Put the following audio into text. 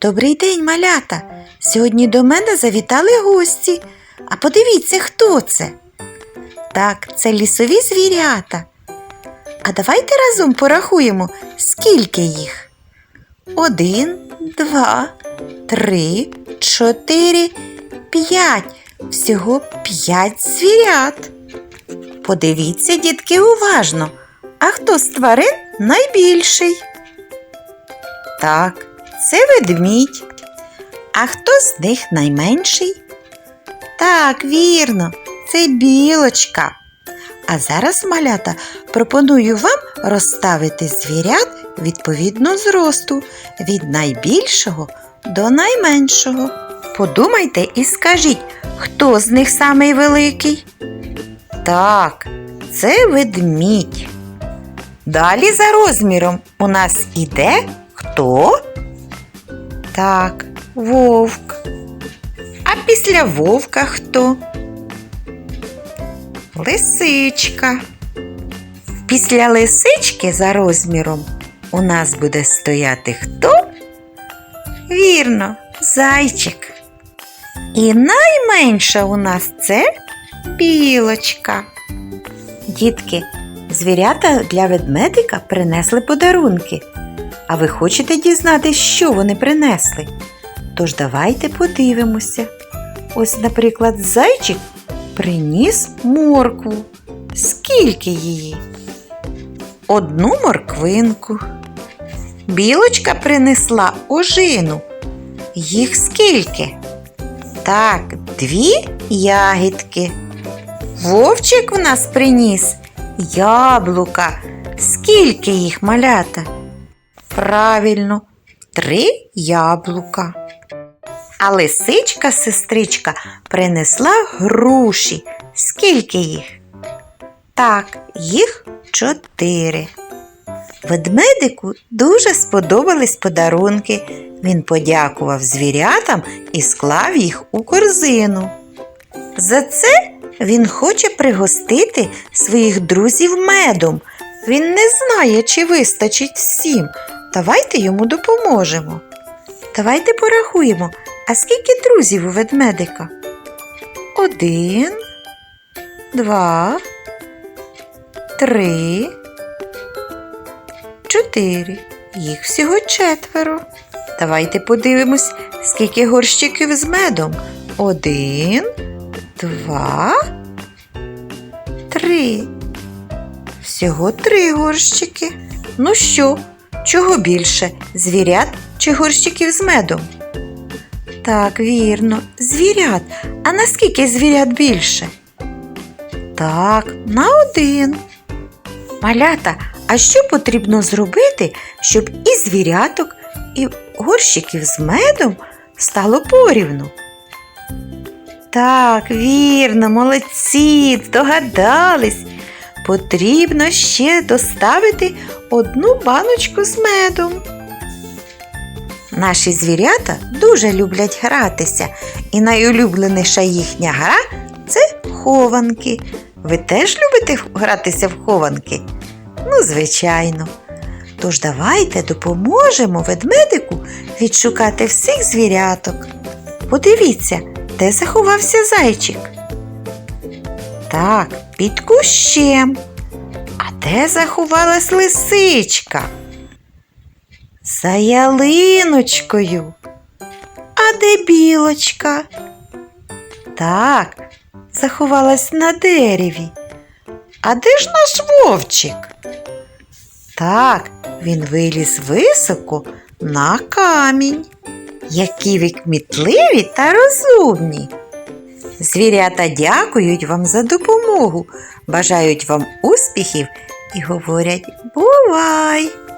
Добрий день, малята. Сьогодні до мене завітали гості. А подивіться, хто це. Так, це лісові звірята. А давайте разом порахуємо, скільки їх. Один, два, три, чотири, п'ять. Всього п'ять звірят. Подивіться, дітки, уважно. А хто з тварин найбільший? Так, це ведмідь. А хто з них найменший? Так, вірно, це білочка. А зараз, малята, пропоную вам розставити звірят відповідно зросту від найбільшого до найменшого. Подумайте і скажіть, хто з них самий великий? Так, це ведмідь. Далі за розміром у нас іде хто? Так, вовк. А після вовка хто? Лисичка. Після лисички за розміром у нас буде стояти хто? Вірно, зайчик. І найменша у нас це білочка. Дітки, звірята для ведмедика принесли подарунки. А ви хочете дізнатися, що вони принесли? Тож давайте подивимося. Ось, наприклад, зайчик приніс моркву. Скільки її? Одну морквинку. Білочка принесла ожину. Їх скільки? Так, дві ягідки. Вовчик в нас приніс яблука. Скільки їх малята? Правильно, три яблука. А лисичка, сестричка, принесла груші. Скільки їх? Так, їх чотири. Ведмедику дуже сподобались подарунки. Він подякував звірятам і склав їх у корзину. За це він хоче пригостити своїх друзів медом. Він не знає, чи вистачить всім. Давайте йому допоможемо. Давайте порахуємо, а скільки друзів у ведмедика? Один, два, три, чотири. Їх всього четверо. Давайте подивимось, скільки горщиків з медом. Один, два, три. Всього три горщики. Ну що, чого більше? Звірят чи горщиків з медом? Так, вірно, звірят. А наскільки звірят більше? Так, на один. Малята, а що потрібно зробити, щоб і звіряток, і горщиків з медом стало порівну? Так, вірно, молодці, здогадались. Потрібно ще доставити одну баночку з медом. Наші звірята дуже люблять гратися, і найулюбленіша їхня гра це хованки. Ви теж любите гратися в хованки? Ну, звичайно. Тож давайте допоможемо ведмедику відшукати всіх звіряток. Подивіться, де заховався зайчик. Так, під кущем. А де заховалась лисичка? За ялиночкою. А де білочка? Так, заховалась на дереві. А де ж наш вовчик? Так, він виліз високо на камінь. Які ви кмітливі та розумні. Звірята дякують вам за допомогу, бажають вам успіхів і говорять Бувай!